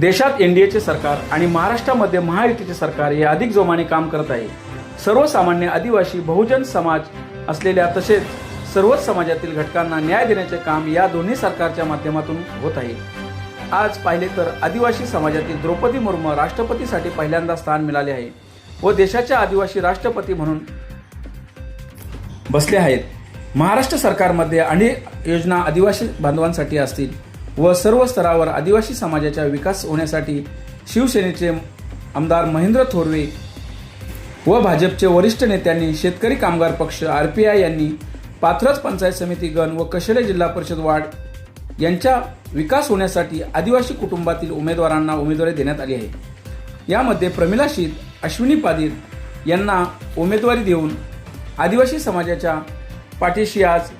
देशात एनडीएचे सरकार आणि महाराष्ट्रामध्ये महायुतीचे सरकार हे अधिक जोमाने काम करत आहे. सर्वसामान्य आदिवासी बहुजन समाज असलेल्या तसेच सर्वच समाजातील घटकांना न्याय देण्याचे काम या दोन्ही सरकारच्या माध्यमातून होत आहे. आज पाहिले तर आदिवासी समाजातील द्रौपदी मुर्मू राष्ट्रपतीसाठी पहिल्यांदा स्थान मिळाले आहे व देशाच्या आदिवासी राष्ट्रपती म्हणून बसले आहेत. महाराष्ट्र सरकारमध्ये अनेक योजना आदिवासी बांधवांसाठी असतील. व सर्व स्तरावर आदिवासी समाजाचा विकास होण्यासाठी शिवसेनेचे आमदार महेंद्र थोरवे व भाजपचे वरिष्ठ नेत्यांनी शेतकरी कामगार पक्ष आर पी आय यांनी पाथरज पंचायत समिती गण व कशेले जिल्हा परिषद वार्ड यांच्या विकास होण्यासाठी आदिवासी कुटुंबातील उमेदवारांना उमेदवारी देण्यात आली आहे. यामध्ये प्रमिला शीत अश्विनी पादीर यांना उमेदवारी देऊन आदिवासी समाजाच्या पाठीशी आज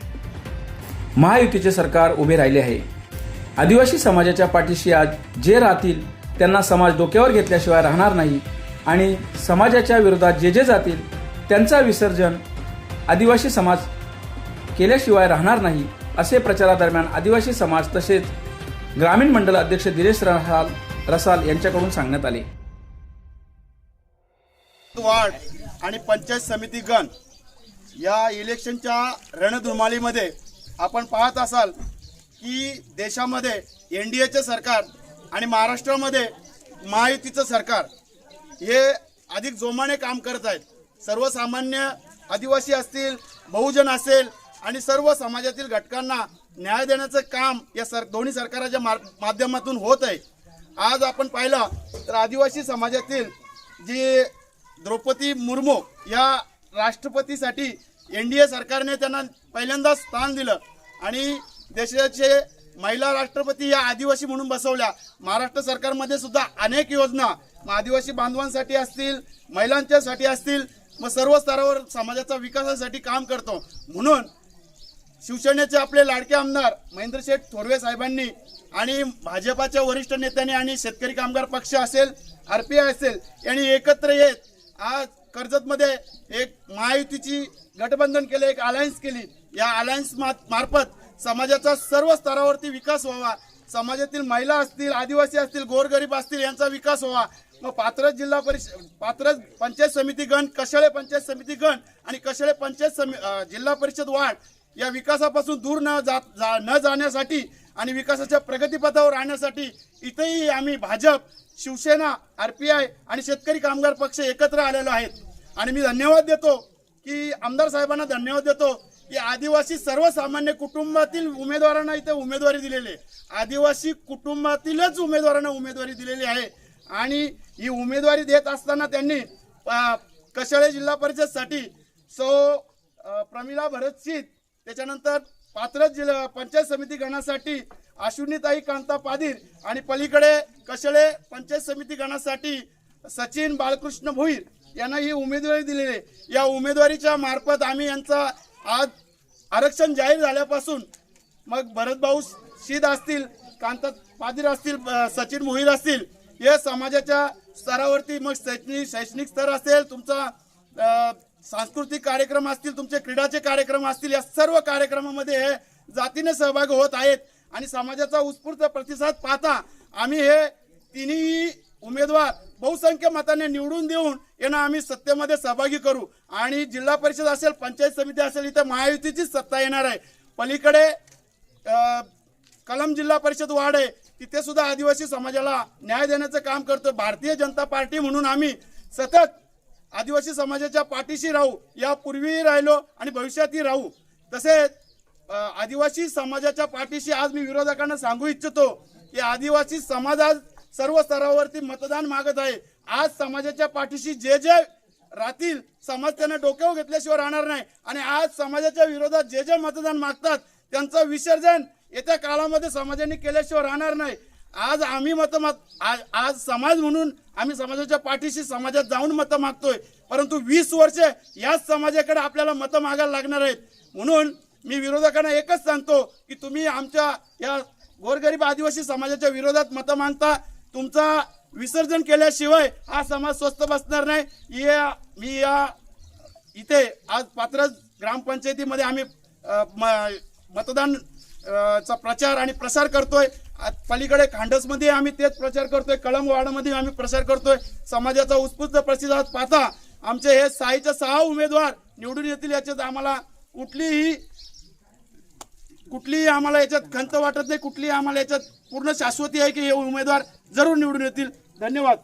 महायुतीचे सरकार उभे राहिले आहे. आदिवासी समाजाच्या पाठीशी आज जे राहतील त्यांना समाज डोक्यावर घेतल्याशिवाय राहणार नाही. आणि समाजाच्या विरोधात जे जे जातील त्यांचा विसर्जन आदिवासी समाज केल्याशिवाय राहणार नाही असे प्रचारादरम्यान आदिवासी समाज तसेच ग्रामीण मंडल अध्यक्ष दिनेश रसाल रसाल यांच्याकडून सांगण्यात आले. वार्ड आणि पंचायत समिती गण या इलेक्शनच्या रणधुमाळीमध्ये आपण पाहत असाल की देशामध्ये एन डी एचं सरकार आणि महाराष्ट्रामध्ये महायुतीचं सरकार हे अधिक जोमाने काम करत आहेत. सर्वसामान्य आदिवासी असतील बहुजन असेल आणि सर्व समाजातील घटकांना न्याय देण्याचं काम या सर दोन्ही सरकाराच्या माध्यमातून होत आहे. आज आपण पाहिलं तर आदिवासी समाजातील जी द्रौपदी मुर्मू या राष्ट्रपतीसाठी एन डी ए सरकारने त्यांना पहिल्यांदाच स्थान दिलं आणि देशाचे महिला राष्ट्रपती या आदिवासी म्हणून बसवल्या. महाराष्ट्र सरकारमध्ये सुद्धा अनेक योजना मग आदिवासी बांधवांसाठी असतील महिलांच्यासाठी असतील मग सर्व स्तरावर समाजाच्या विकासासाठी काम करतो. म्हणून शिवसेनेचे आपले लाडके आमदार महेंद्र शेठ थोरवे साहेबांनी आणि भाजपाच्या वरिष्ठ नेत्यांनी आणि शेतकरी कामगार पक्ष असेल आर पी आय असेल यांनी एकत्र येत आज कर्जतमध्ये एक महायुतीची गठबंधन केले एक अलायन्स केली. या अलायन्स मार्फत समाजाचा सर्व स्तरावरती विकास व्हावा. समाजातील महिला असतील आदिवासी असतील गोरगरीब असतील यांचा विकास व्हावा. मग पात्रज जिल्हा परिषद पात्रज पंचायत समिती गण कशाळे पंचायत समिती गण आणि कशाळे पंचायत समी जिल्हा परिषद वाढ या विकासापासून दूर न जात जा न जाण्यासाठी आणि विकासाच्या प्रगतीपथावर राहण्यासाठी इथेही आम्ही Bhajap Shivsena R P I आणि शेतकरी कामगार पक्ष एकत्र आलेलो आहेत. आणि मी धन्यवाद देतो की आमदार साहेबांना धन्यवाद देतो की आदिवासी सर्वसामान्य कुटुंबातील उमेदवारांना इथे उमेदवारी दिलेली आहे. आदिवासी कुटुंबातीलच उमेदवारांना उमेदवारी दिलेली आहे. आणि ही उमेदवारी देत असताना त्यांनी कशाळे जिल्हा परिषदसाठी सो प्रमिला भरतशीत त्याच्यानंतर पात्रज जिल्हा पंचायत समिती गणासाठी अश्विनीताई कांता पादीर आणि पलीकडे कशळे पंचायत समिती गणासाठी सचिन बाळकृष्ण भोईर यांना ही उमेदवारी दिलेली आहे. या उमेदवारीच्या मार्फत आम्ही यांचा आज आरक्षण जाहीर झाल्यापासून मग भरतभाऊ शीद असतील कांता पादीर असतील सचिन मोहीर असतील हे समाजाच्या स्तरावरती मग शैक्षणिक शैक्षणिक स्तर असेल तुमचा सांस्कृतिक कार्यक्रम असतील तुमचे क्रीडाचे कार्यक्रम असतील या सर्व कार्यक्रमामध्ये हे जातीने सहभागी होत आहेत. आणि समाजाचा उत्स्फूर्त प्रतिसाद पाहता आम्ही हे तिन्ही उमेदवार बहुसंख्य मताने निवडून देऊन यांना आम्ही सत्तेमध्ये सहभागी करू. आणि जिल्हा परिषद असेल पंचायत समिती असेल इथं महायुतीचीच सत्ता येणार आहे. पलीकडे कलम जिल्हा परिषद वाढ आहे तिथे सुद्धा आदिवासी समाजाला न्याय देण्याचं काम करतो भारतीय जनता पार्टी म्हणून आम्ही सतत आदिवासी समाजाच्या पाठीशी राहू. यापूर्वीही राहिलो आणि भविष्यातही राहू. तसेच आदिवासी समाजाच्या पाठीशी आज मी विरोधकांना सांगू इच्छितो की आदिवासी समाज आज सर्व स्तरावरती मतदान मागत आहे. आज समाजाच्या पाठीशी जे जे राहतील समाज त्यांना डोक्यावर घेतल्याशिवाय राहणार नाही. आणि आज समाजाच्या विरोधात जे जे मतदान मागतात त्यांचं विसर्जन येत्या काळामध्ये समाजाने केल्याशिवाय राहणार नाही. आज आम्ही मत आज आज समाज म्हणून आम्ही समाजाच्या पाठीशी समाजात जाऊन मतं मागतोय. परंतु वीस वर्ष याच समाजाकडे आपल्याला मतं मागायला लागणार आहेत. म्हणून मी विरोधकांना एकच सांगतो की तुम्ही आमच्या या गोरगरीब आदिवासी समाजाच्या विरोधात मतं मागता तुमचा विसर्जन केल्याशिवाय हा समाज स्वस्त बसणार नाही. या मी या इथे आज पात्रज ग्रामपंचायतीमध्ये आम्ही म- मतदान चा प्रचार आणि प्रसार करतोय. पलीकडे खांडसमध्ये आम्ही तेच प्रचार करतोय. कळमवाडामध्ये आम्ही प्रसार करतोय. समाजाचा उत्स्फूर्त प्रतिसाद पाहता आमचे हे साईचे सहा उमेदवार निवडून येतील याच्यात आम्हाला कुठलीही कुठलीही आम्हाला याच्यात खंत वाटत नाही. कुठलीही आम्हाला याच्यात पूर्ण शाश्वती आहे की हे उमेदवार जरूर निवडून येतील. धन्यवाद.